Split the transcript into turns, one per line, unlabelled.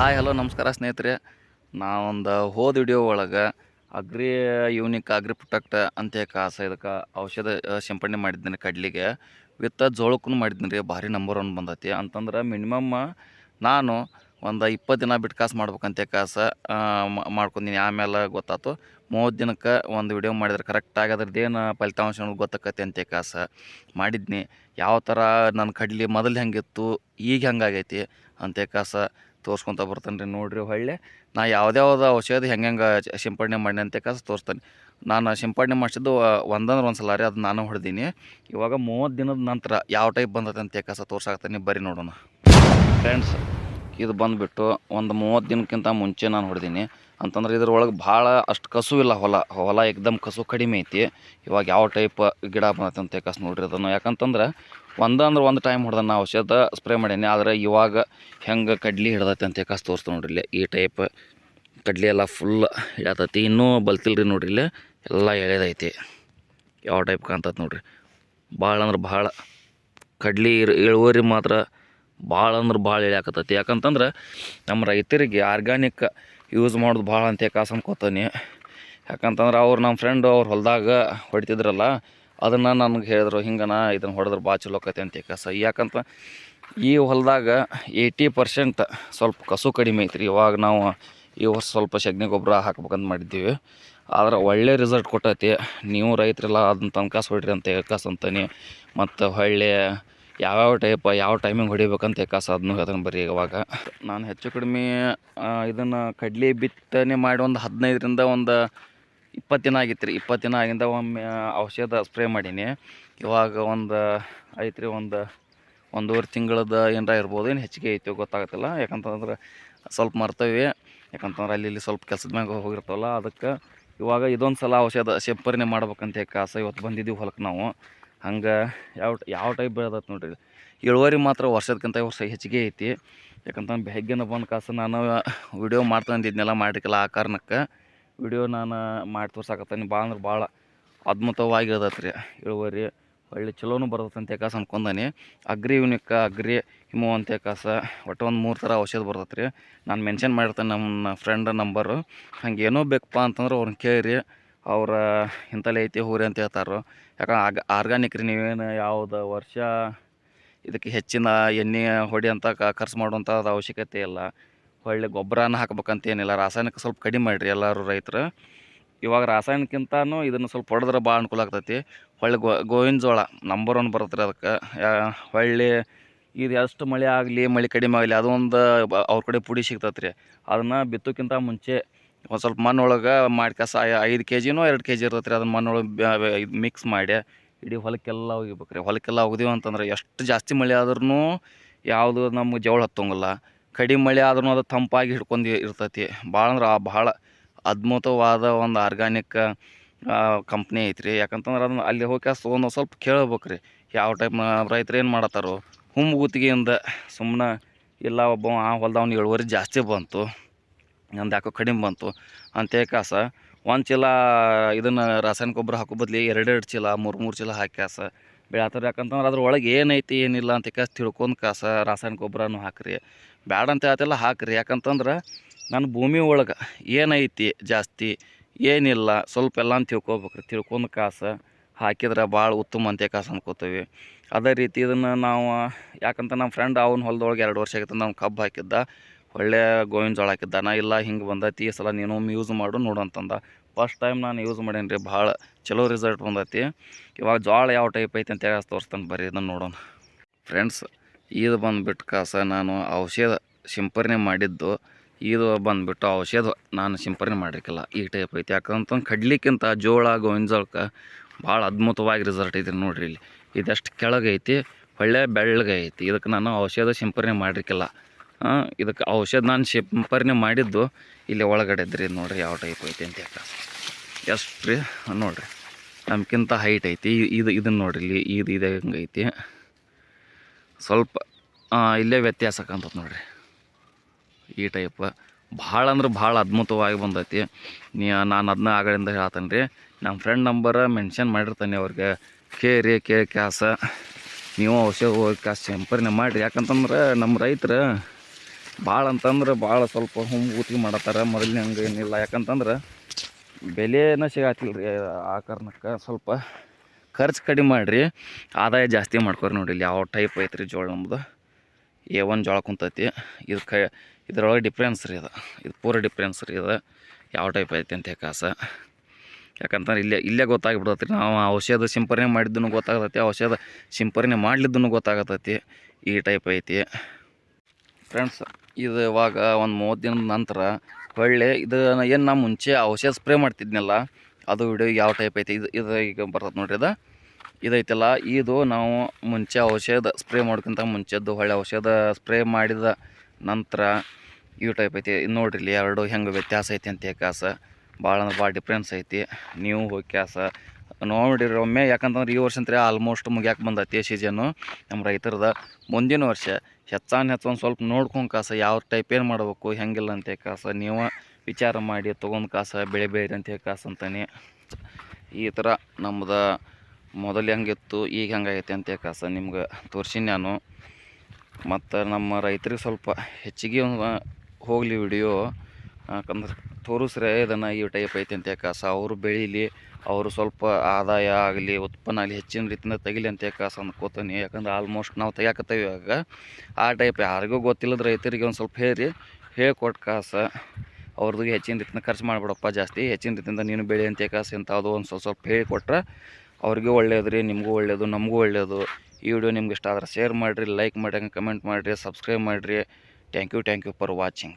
Hi, hello, ನಮಸ್ಕಾರ ಸ್ನೇಹಿತರೆ. ನಾವೊಂದು ಹೋದ ವಿಡಿಯೋ ಒಳಗೆ ಅಗ್ರಿ ಯೂನಿಕ್ ಅಗ್ರಿ ಪ್ರೊಟೆಕ್ಟ್ ಅಂತ ಕಾಸ ಇದಕ್ಕೆ ಔಷಧ ಸಿಂಪಡಣೆ ಮಾಡಿದ್ದೀನಿ ಕಡ್ಲಿಗೆ. ವಿತ್ ಜೋಳಕ್ಕೂ ಮಾಡಿದ್ದೀನಿ ರೀ, ಭಾರಿ ನಂಬರ್ ಒನ್ ಬಂದೈತಿ. ಅಂತಂದ್ರೆ ಮಿನಿಮಮ್ ನಾನು ಒಂದು ಇಪ್ಪತ್ತು ದಿನ ಬಿಟ್ಟು ಕಾಸು ಮಾಡ್ಬೇಕಂತ ಕಾಸ ಮಾಡ್ಕೊಂಡೀನಿ ಆಮೇಲೆ ಗೊತ್ತಾಯ್ತು ಮೂವತ್ತು ದಿನಕ್ಕೆ ಒಂದು ವಿಡಿಯೋ ಮಾಡಿದ್ರೆ ಕರೆಕ್ಟಾಗಿ ಅದ್ರದ್ದೇನು ಫಲಿತಾಂಶ ಅನ್ನೋದು ಗೊತ್ತಾಕತಿ ಅಂತ ಕಾಸ ಮಾಡಿದ್ನಿ. ಯಾವ ಥರ ನನ್ನ ಕಡ್ಲಿ ಮೊದಲು ಹೆಂಗಿತ್ತು, ಈಗ ಹೆಂಗಾಗೈತಿ ಅಂತ ಕಾಸ ತೋರ್ಸ್ಕೊತ ಬರ್ತಾನೆ ರೀ ನೋಡಿರಿ ಹೊಳ್ಳಿ. ನಾ ಯಾವ್ದ್ಯಾವ್ದು ಔಷಧಿ ಹೆಂಗೆ ಹೆಂಗೆ ಸಿಂಪಡಣೆ ಮಾಡಿ ಅಂತ ಕಸ ತೋರಿಸ್ತಾನೆ. ನಾನು ಸಿಂಪಡಣೆ ಮಾಡಿಸಿದ್ದು ಒಂದಂದ್ರೆ ಒಂದು ಸಲ ರೀ ಅದು ನಾನು ಹೊಡೆದೀನಿ. ಇವಾಗ ಮೂವತ್ತು ದಿನದ ನಂತರ ಯಾವ ಟೈಪ್ ಬಂದತೆ ಅಂತ ಕಸ ತೋರ್ಸಾಕ್ತಾನೆ ಬರೀ ನೋಡೋಣ. ಫ್ರೆಂಡ್ಸ್ ಇದು ಬಂದುಬಿಟ್ಟು ಒಂದು ಮೂವತ್ತು ದಿನಕ್ಕಿಂತ ಮುಂಚೆ ನಾನು ಹೊಡೆದೀನಿ. ಅಂತಂದ್ರೆ ಇದ್ರೊಳಗೆ ಭಾಳ ಅಷ್ಟು ಕಸು ಇಲ್ಲ ಹೊಲ. ಹೊಲ ಏಕ್ದಮ್ ಕಸು ಕಡಿಮೆ ಐತಿ. ಇವಾಗ ಯಾವ ಟೈಪ್ ಗಿಡ ಬಂದೈತೆ ಅಂತ ಕಸು ನೋಡ್ರಿ ಅದನ್ನು. ಯಾಕಂತಂದ್ರೆ ಒಂದಂದ್ರೆ ಒಂದು ಟೈಮ್ ಹೊಡೆದ ನಾ ಔಷಧ ಸ್ಪ್ರೇ ಮಾಡೀನಿ. ಆದರೆ ಇವಾಗ ಹೆಂಗೆ ಕಡ್ಲಿ ಹಿಡ್ದೈತೆ ಅಂತ ಕಾಸು ತೋರಿಸ್ತು ನೋಡ್ರಿ ಇಲ್ಲಿ. ಈ ಟೈಪ್ ಕಡ್ಲಿ ಎಲ್ಲ ಫುಲ್ ಎಳೆತೈತಿ ಇನ್ನೂ ಬಲ್ತಿಲ್ರಿ ನೋಡ್ರಿ ಇಲ್ಲಿ. ಎಲ್ಲ ಎಳೆದೈತಿ. ಯಾವ ಟೈಪ್ ಕಾಣ್ತೈತೆ ನೋಡ್ರಿ. ಭಾಳ ಅಂದ್ರೆ ಭಾಳ ಕಡ್ಲಿ ಇಳುವರಿ ಮಾತ್ರ ಭಾಳ ಅಂದ್ರೆ ಭಾಳ ಇಳಿಯಾಕತ್ತೈತಿ ಯಾಕಂತಂದ್ರೆ ನಮ್ಮ ರೈತರಿಗೆ ಆರ್ಗ್ಯಾನಿಕ್ ಯೂಸ್ ಮಾಡೋದು ಭಾಳ ಅಂತ ಕಾಸು ಅನ್ಕೋತಾನೆ ಯಾಕಂತಂದ್ರೆ ಅವ್ರು ನಮ್ಮ ಫ್ರೆಂಡು ಅವ್ರು ಹೊಲದಾಗ ಹೊಡಿತಿದ್ರಲ್ಲ, ಅದನ್ನು ನನಗೆ ಹೇಳಿದ್ರು ಹಿಂಗನ ಇದನ್ನು ಹೊಡೆದ್ರೆ ಭಾಳ ಚಲೋ ಆಕೈತಿ ಅಂತ ಕಾಸ. ಯಾಕಂತ ಈ ಹೊಲದಾಗ ಏಯ್ಟಿ ಪರ್ಸೆಂಟ್ ಸ್ವಲ್ಪ ಕಸು ಕಡಿಮೆ ಐತ್ರಿ. ಇವಾಗ ನಾವು ಈ ವರ್ಷ ಸ್ವಲ್ಪ ಸಗಣಿ ಗೊಬ್ಬರ ಹಾಕ್ಬೇಕಂತ ಮಾಡಿದ್ದೀವಿ. ಆದ್ರೆ ಒಳ್ಳೆ ರಿಸಲ್ಟ್ ಕೊಟ್ಟೈತಿ. ನೀವು ರೈತರೆಲ್ಲ ಅದನ್ನ ತನಕ ಹೊಡ್ರಿ ಅಂತ ಕಾಸು ಅಂತಾನೆ. ಮತ್ತು ಹೊಳ್ಳಿ ಯಾವ್ಯಾವ ಟೈಪ್ ಯಾವ ಟೈಮಿಂಗ್ ಹೊಡಿಬೇಕಂತ ಕಾಸ ಅದನ್ನು ಅದನ್ನು ಬರೀ ಇವಾಗ. ನಾನು ಹೆಚ್ಚು ಕಡಿಮೆ ಇದನ್ನು ಕಡಲೆ ಬಿತ್ತನೆ ಮಾಡಿ ಒಂದು ಹದಿನೈದರಿಂದ ಒಂದು ಇಪ್ಪತ್ತು ದಿನ ಆಗಿತ್ತು ರೀ. ಇಪ್ಪತ್ತು ದಿನ ಆಗಿಂದ ಒಮ್ಮೆ ಔಷಧ ಸ್ಪ್ರೇ ಮಾಡೀನಿ. ಇವಾಗ ಒಂದು, ಐತ್ರಿ, ಒಂದು, ಒಂದೂವರೆ ತಿಂಗಳದ ಏನಾರ ಇರ್ಬೋದು, ಏನು ಹೆಚ್ಚಿಗೆ ಐತಿ ಗೊತ್ತಾಗತ್ತಿಲ್ಲ. ಯಾಕಂತಂದ್ರೆ ಸ್ವಲ್ಪ ಮರ್ತವೆ. ಯಾಕಂತಂದ್ರೆ ಅಲ್ಲಿ ಇಲ್ಲಿ ಸ್ವಲ್ಪ ಕೆಲಸದ ಮ್ಯಾಗ ಹೋಗಿರ್ತಾವಲ್ಲ, ಅದಕ್ಕೆ ಇವಾಗ ಇದೊಂದು ಸಲ ಔಷಧ ಸಿಂಪರಣೆ ಮಾಡ್ಬೇಕಂತ ಕಾಸ ಇವತ್ತು ಬಂದಿದ್ದೀವಿ ಹೊಲಕ್ಕೆ ನಾವು. ಹಂಗೆ ಯಾವ ಯಾವ ಟೈಪ್ ಬೆಳೆದತ್ ನೋಡ್ರಿ. ಇಳುವರಿ ಮಾತ್ರ ವರ್ಷದಕ್ಕಿಂತ ವರ್ಷ ಹೆಚ್ಚಿಗೆ ಐತಿ. ಯಾಕಂತಂದ್ರೆ ಬೆಳಗ್ಗೆನ ಬಂದು ಕಾಸು ನಾನು ವಿಡಿಯೋ ಮಾಡ್ತಾ ಅಂದಿದ್ನೆಲ್ಲ ಮಾಡಿರ್ಕಿಲ್ಲ ಆ ಕಾರಣಕ್ಕೆ. ವಿಡಿಯೋ ನಾನು ಮಾಡಿ ತೋರ್ಸಾಕತ್ತೀನಿ. ಭಾಳ ಅಂದ್ರೆ ಭಾಳ ಅದ್ಭುತವಾಗಿ ಇರ್ತೈತೆ ರೀ ಇಳುವರಿ ಒಳ್ಳೆ ಚಲೋನು ಬರ್ತೈತೆ ಕಾಸು ಅನ್ಕೊಂಡಾನಿ. ಅಗ್ರಿ ಯೂನಿಕ್, ಅಗ್ರಿ ಹಿಮೋ ಅಂತ ಕಾಸ ಒಟ್ಟು ಒಂದು ಮೂರು ಥರ ಔಷಧ ಬರ್ತೈತೆ ರೀ ನಾನು ಮೆನ್ಷನ್ ಮಾಡಿರ್ತೇನೆ ನಮ್ಮ ಫ್ರೆಂಡ್ ನಂಬರು ಹಂಗೆ ಏನೋ ಬೇಕಪ್ಪ ಅಂತಂದ್ರೆ ಅವ್ರನ್ನ ಕೇಳಿರಿ. ಅವ್ರ ಇಂಥಲ್ಲಿ ಐತಿ ಹೋಗ್ರಿ ಅಂತ ಹೇಳ್ತಾರೆ ಯಾಕಂದ್ರೆ ಆಗ ಆರ್ಗಾನಿಕ್ ರೀ ನೀವೇನು ಯಾವುದು ವರ್ಷ ಇದಕ್ಕೆ ಹೆಚ್ಚಿನ ಎಣ್ಣೆ ಹೊಡಿಯಂಥ ಕ ಖರ್ಚು ಮಾಡುವಂಥದ್ದು ಅವಶ್ಯಕತೆ ಇಲ್ಲ. ಹೊಳ್ಳಿ ಗೊಬ್ಬರನ ಹಾಕ್ಬೇಕಂತೇನಿಲ್ಲ ರಾಸಾಯನಿಕ ಸ್ವಲ್ಪ ಕಡಿಮೆ ಮಾಡಿರಿ ಎಲ್ಲರೂ ರೈತರು. ಇವಾಗ ರಾಸಾಯನಿಕ್ಕಿಂತನೂ ಇದನ್ನು ಸ್ವಲ್ಪ ಹೊಡೆದ್ರೆ ಭಾಳ ಅನುಕೂಲ ಆಗ್ತೈತಿ. ಹೊಳ್ಳಿ ಗೋ, ಗೋವಿನ ಜೋಳ ನಂಬರ್ ಒನ್ ಬರುತ್ತೆ ಅದಕ್ಕೆ. ಹೊಳ್ಳಿ ಇದು ಎಷ್ಟು ಮಳೆ ಆಗಲಿ, ಮಳೆ ಕಡಿಮೆ ಆಗಲಿ, ಅದೊಂದು ಅವ್ರ ಕಡೆ ಪುಡಿ ಸಿಗ್ತೈತೆ ರೀ ಅದನ್ನು ಬಿತ್ತೋಕ್ಕಿಂತ ಮುಂಚೆ ಒಂದು ಸ್ವಲ್ಪ ಮಣ್ಣೊಳಗೆ ಮಾಡ್ಕಸ ಐದು ಕೆ ಜಿನೋ ಎರಡು ಕೆ ಜಿ ಇರ್ತೈತೆ ರೀ ಅದನ್ನ ಮಣ್ಣೊಳಗೆ ಮಿಕ್ಸ್ ಮಾಡಿ. ಇಡೀ ಹೊಲಕ್ಕೆಲ್ಲ ಒಗಿಬೇಕು ರೀ ಹೊಲಕ್ಕೆಲ್ಲ ಒಗ್ದೀವಿ ಅಂತಂದ್ರೆ ಎಷ್ಟು ಜಾಸ್ತಿ ಮಳೆ ಆದ್ರೂ ಯಾವುದು ನಮ್ಗೆ ಜವಳ ಹತ್ತೋಂಗಿಲ್ಲ. ಕಡಿಮೆ ಮಳೆ ಆದ್ರೂ ಅದು ತಂಪಾಗಿ ಹಿಡ್ಕೊಂಡು ಇರ್ತೈತಿ. ಭಾಳ ಅಂದ್ರೆ ಆ ಭಾಳ ಅದ್ಭುತವಾದ ಒಂದು ಆರ್ಗ್ಯಾನಿಕ್ ಕಂಪ್ನಿ ಐತ್ರಿ. ಯಾಕಂತಂದ್ರೆ ಅದನ್ನ ಅಲ್ಲಿ ಹೋಗಿ ಒಂದು ಸ್ವಲ್ಪ ಕೇಳ್ಬೇಕು ರೀ ಯಾವ ಟೈಪ್ ರೈತರು ಏನು ಮಾಡತ್ತಾರೋ. ಹುಮ್ಮು ಗುತ್ತಿಗೆಯಿಂದ ಸುಮ್ಮನೆ ಇಲ್ಲ ಒಬ್ಬ ಆ ಹೊಲ್ದವ್ನ ಇಳುವರಿ ಜಾಸ್ತಿ ಬಂತು. ನಂದು ಯಾಕೋ ಕಡಿಮೆ ಬಂತು. ಅಂತ ಕಾಸ, ಒಂದು ಚೀಲ ಇದನ್ನು ರಾಸಾಯನಿಕ ಗೊಬ್ಬರ ಹಾಕೋ ಬದಲಿ ಎರಡೆರಡು ಚೀಲ, ಮೂರು ಮೂರು ಚೀಲ ಹಾಕಿ ಕಾಸ ಬೆಳತಾರೆ ಯಾಕಂತಂದ್ರೆ ಅದ್ರ ಒಳಗೆ ಏನೈತಿ, ಏನಿಲ್ಲ ಅಂತ ಕಾಸ ತಿಳ್ಕೊಂಡು ಕಾಸ ರಾಸಾಯನಿಕ ಗೊಬ್ಬರನೂ ಹಾಕ್ರಿ. ಬ್ಯಾಡ ಅಂತ ಹೇಳ್ತಿಲ್ಲ, ಹಾಕ್ರಿ. ಯಾಕಂತಂದ್ರೆ ನನ್ನ ಭೂಮಿ ಒಳಗೆ ಏನೈತಿ ಜಾಸ್ತಿ, ಏನಿಲ್ಲ, ಸ್ವಲ್ಪ ಎಲ್ಲ ಅಂತ ತಿಳ್ಕೊಬೇಕ್ರಿ. ತಿಳ್ಕೊಂಡು ಕಾಸು ಹಾಕಿದ್ರೆ ಭಾಳ ಉತ್ತಮ ಅಂತ ಕಾಸು ಅನ್ಕೋತೀವಿ. ಅದೇ ರೀತಿ ಇದನ್ನು ನಾವು, ಯಾಕಂತ ನಮ್ಮ ಫ್ರೆಂಡ್ ಅವನ ಹೊಲದೊಳಗೆ ಎರಡು ವರ್ಷ ಆಗಿತ್ತು ನಾವು ಕಬ್ಬು ಹಾಕಿದ್ದ. ಒಳ್ಳೆ ಗೋವಿನ ಜೋಳ ಹಾಕಿದ್ದ. ನಾ ಇಲ್ಲ, ಹಿಂಗೆ ಬಂದೈತಿ, ಈ ಸಲ ನೀನು ಯೂಸ್ ಮಾಡು ನೋಡು ಅಂತಂದ. ಫಸ್ಟ್ ಟೈಮ್ ನಾನು ಯೂಸ್ ಮಾಡೀನಿ ರೀ ಭಾಳ ಚಲೋ ರಿಸಲ್ಟ್ ಬಂದೈತಿ. ಇವಾಗ ಜೋಳ ಯಾವ ಟೈಪ್ ಐತಿ ಅಂತ ಹೇಳಿ ತೋರಿಸ್ತಾನೆ ಬರೀ ಇದನ್ನು ನೋಡೋಣ. ಫ್ರೆಂಡ್ಸ್ ಇದು ಬಂದುಬಿಟ್ಟು ಕಾಸ ನಾನು ಔಷಧ ಸಿಂಪರಣೆ ಮಾಡಿದ್ದು. ಇದು ಬಂದುಬಿಟ್ಟು ಔಷಧ ನಾನು ಸಿಂಪರಣೆ ಮಾಡಿರ್ಕಿಲ್ಲ ಈ ಟೈಪ್ ಐತಿ. ಯಾಕಂತಂದು ಕಡ್ಲಿಕ್ಕಿಂತ ಜೋಳ, ಗೋವಿನ ಜೋಳಕ್ಕೆ ಭಾಳ ಅದ್ಭುತವಾಗಿ ರಿಸಲ್ಟ್ ಐತಿ ನೋಡಿರಿ ಇಲ್ಲಿ. ಇದೆಷ್ಟು ಕೆಳಗೈತಿ, ಒಳ್ಳೆ ಬೆಳ್ಳಗೈತಿ. ಇದಕ್ಕೆ ನಾನು ಔಷಧ ಸಿಂಪರಣೆ ಮಾಡಿರ್ಕಿಲ್ಲ ಇದಕ್ಕೆ ಔಷಧ ನಾನು ಸಿಂಪರಣೆ ಮಾಡಿದ್ದು. ಇಲ್ಲಿ ಒಳಗಡೆ ಇದ್ರಿ ನೋಡ್ರಿ ಯಾವ ಟೈಪ್ ಐತಿ ಅಂತ ಯಾಕೆ ಎಷ್ಟು ರೀ? ನೋಡ್ರಿ. ನಮ್ಗಿಂತ ಹೈಟ್ ಐತಿ. ಇದು ಇದನ್ನು ನೋಡ್ರಿ ಇಲ್ಲಿ. ಇದು ಇದೆ ಹಿಂಗೈತಿ ಸ್ವಲ್ಪ ಇಲ್ಲೇ ವ್ಯತ್ಯಾಸ ಕಾಣ್ತದೆ ನೋಡ್ರಿ. ಈ ಟೈಪ್ ಭಾಳ ಅಂದ್ರೆ ಭಾಳ ಅದ್ಭುತವಾಗಿ ಬಂದೈತಿ. ನೀ ನಾನು ಅದನ್ನ ಆಗಲಿಂದ ಹೇಳ್ತೇನೆ ರೀ ನಮ್ಮ ಫ್ರೆಂಡ್ ನಂಬರ್ ಮೆನ್ಷನ್ ಮಾಡಿರ್ತಾನೆ ಅವ್ರಿಗೆ. ಕೇರಿ ಕೇ ಕ್ಯಾಸ. ನೀವು ಔಷಧ ಹೋಗಿ ಕ್ಯಾಸ ಸಿಂಪರಣೆ ಮಾಡಿರಿ. ಯಾಕಂತಂದ್ರೆ ನಮ್ಮ ರೈತರು ಭಾಳ ಅಂತಂದ್ರೆ ಭಾಳ ಸ್ವಲ್ಪ ಹುಮ್ಮು ಗುತ್ತಿಗೆ ಮಾಡತ್ತಾರ. ಮೊದಲಿನ ಹಂಗೆ ಏನಿಲ್ಲ. ಯಾಕಂತಂದ್ರೆ ಬೆಲೆನ ಸಿಗತ್ತಿಲ್ಲ ರೀ ಆ ಕಾರಣಕ್ಕೆ ಸ್ವಲ್ಪ ಖರ್ಚು ಕಡಿಮೆ ಮಾಡಿರಿ. ಆದಾಯ ಜಾಸ್ತಿ ಮಾಡ್ಕೊರಿ ನೋಡಿ ಇಲ್ಲಿ ಯಾವ ಟೈಪ್ ಐತ್ರಿ ಜೋಳ ನಮ್ಮದು ಎ ಒನ್ ಜೋಳ ಕುಂತೈತಿ. ಇದು ಕ ಇದ್ರೊಳಗೆ ಡಿಫ್ರೆನ್ಸ್ ರೀ ಇದು ಇದು ಪೂರ ಡಿಫ್ರೆನ್ಸ್ ರೀ ಇದು ಯಾವ ಟೈಪ್ ಐತಿ ಅಂತ ಕಾಸ ಯಾಕಂತಂದ್ರೆ ಇಲ್ಲೇ ಇಲ್ಲೇ ಗೊತ್ತಾಗ್ಬಿಡ್ತೈತಿ ರೀ ನಾವು ಔಷಧ ಸಿಂಪರಣೆ ಮಾಡಿದ್ದನ್ನು ಗೊತ್ತಾಗತೈತಿ. ಔಷಧ ಸಿಂಪರಣೆ ಮಾಡ್ಲಿದ್ದನ್ನು ಗೊತ್ತಾಗತ್ತೈತಿ ಈ ಟೈಪ್ ಐತಿ. ಫ್ರೆಂಡ್ಸ್ ಇದು ಇವಾಗ ಒಂದು ಮೂವತ್ತು ದಿನದ ನಂತರ ಹೊಳ್ಳೆ ಇದು ಏನು ನಾ ಮುಂಚೆ ಔಷಧ ಸ್ಪ್ರೇ ಮಾಡ್ತಿದ್ನಲ್ಲ, ಅದು ವಿಡಿಯೋ ಯಾವ ಟೈಪ್ ಐತಿ, ಇದು ಇದು ಈಗ ಬರ್ತದೆ ನೋಡ್ರಿ ಇದು ಇದೈತಲ್ಲ, ಇದು ನಾವು ಮುಂಚೆ ಔಷಧ ಸ್ಪ್ರೇ ಮಾಡೋಕ್ಕಿಂತ ಮುಂಚೆದ್ದು ಹೊಳ್ಳೆ ಔಷಧ ಸ್ಪ್ರೇ ಮಾಡಿದ ನಂತರ ಈ ಟೈಪ್ ಐತಿ. ಇದು ನೋಡ್ರಿ ಇಲ್ಲಿ ಎರಡು ಹೆಂಗೆ ವ್ಯತ್ಯಾಸ ಐತಿ ಅಂತ ಕಾಸ. ಭಾಳ ಅಂದ್ರೆ ಭಾಳ ಡಿಫ್ರೆನ್ಸ್ ಐತಿ. ನೀವು ಹೋಗಿ ಕ್ಯಾಸ ನೋಡಿರಿ ಒಮ್ಮೆ ಯಾಕಂತಂದ್ರೆ ಈ ವರ್ಷ ಅಂತ ಆಲ್ಮೋಸ್ಟ್ ಮುಗ್ಯಾಕೆ ಬಂದೈತಿ ಸೀಸನ್ನು ನಮ್ಮ ರೈತರದ ಮುಂದಿನ ವರ್ಷ ಹೆಚ್ಚಾನ ಹೆಚ್ಚು ಸ್ವಲ್ಪ ನೋಡ್ಕೊಂಡು ಕಾಸ, ಯಾವ ಟೈಪ್ ಏನು ಮಾಡಬೇಕು, ಹೆಂಗಿಲ್ಲ ಅಂತ ಕಾಸ, ನೀವು ವಿಚಾರ ಮಾಡಿ, ತೊಗೊಂಡು ಕಾಸ, ಬೆಳೆ ಬೇರೆ ಅಂತ ಕಾಸ ಅಂತಾನೆ. ಈ ಥರ ನಮ್ದು ಮೊದಲು ಹೆಂಗಿತ್ತು, ಈಗ ಹೆಂಗಾಗೈತೆ ಅಂತ ಕಾಸ ನಿಮ್ಗೆ ತೋರಿಸಿನಿ ನಾನು. ಮತ್ತು ನಮ್ಮ ರೈತರಿಗೆ ಸ್ವಲ್ಪ ಹೆಚ್ಚಿಗೆ ಹೋಗಲಿ ವಿಡಿಯೋ ಯಾಕಂದ್ರೆ ತೋರಿಸ್ರೆ ಇದನ್ನು ಈ ಟೈಪ್ ಐತೆ ಅಂತ ಕಾಸ. ಅವರು ಬೆಳೀಲಿ, ಅವರು ಸ್ವಲ್ಪ ಆದಾಯ ಆಗಲಿ, ಉತ್ಪನ್ನ ಆಗಲಿ ಹೆಚ್ಚಿನ ರೀತಿಯಿಂದ ತೆಗಿಲಿ ಅಂತ ಕಾಸ ಅಂದ್ಕೋತೀನಿ ಯಾಕಂದ್ರೆ ಆಲ್ಮೋಸ್ಟ್ ನಾವು ತೆಗಿಯಾಕತ್ತೇವೆ ಇವಾಗ. ಆ ಟೈಪ್ ಯಾರಿಗೂ ಗೊತ್ತಿಲ್ಲದ ರೈತರಿಗೆ ಒಂದು ಸ್ವಲ್ಪ ಹೇಳಿ ಹೇಳ್ಕೊಟ್ಟು ಕಾಸ. ಅವ್ರದ್ದು ಹೆಚ್ಚಿನ ರೀತಿಯಿಂದ ಖರ್ಚು ಮಾಡಿಬಿಡಪ್ಪ ಜಾಸ್ತಿ. ಹೆಚ್ಚಿನ ರೀತಿಯಿಂದ ನೀನು ಬೆಳೆ ಅಂತ ಕಾಸು ಇಂಥದ್ದು ಒಂದು ಸ್ವಲ್ಪ ಸ್ವಲ್ಪ ಹೇಳಿಕೊಟ್ರೆ ಅವ್ರಿಗೂ ಒಳ್ಳೇದು ರೀ ನಿಮಗೂ ಒಳ್ಳೆಯದು ನಮಗೂ ಒಳ್ಳೆಯದು ಈ ವಿಡಿಯೋ ನಿಮ್ಗೆ ಇಷ್ಟ ಆದ್ರೆ ಶೇರ್ ಮಾಡಿರಿ ಲೈಕ್ ಮಾಡಿ ಕಮೆಂಟ್ ಮಾಡಿರಿ ಸಬ್ಸ್ಕ್ರೈಬ್ ಮಾಡಿರಿ. Thank you thank you for watching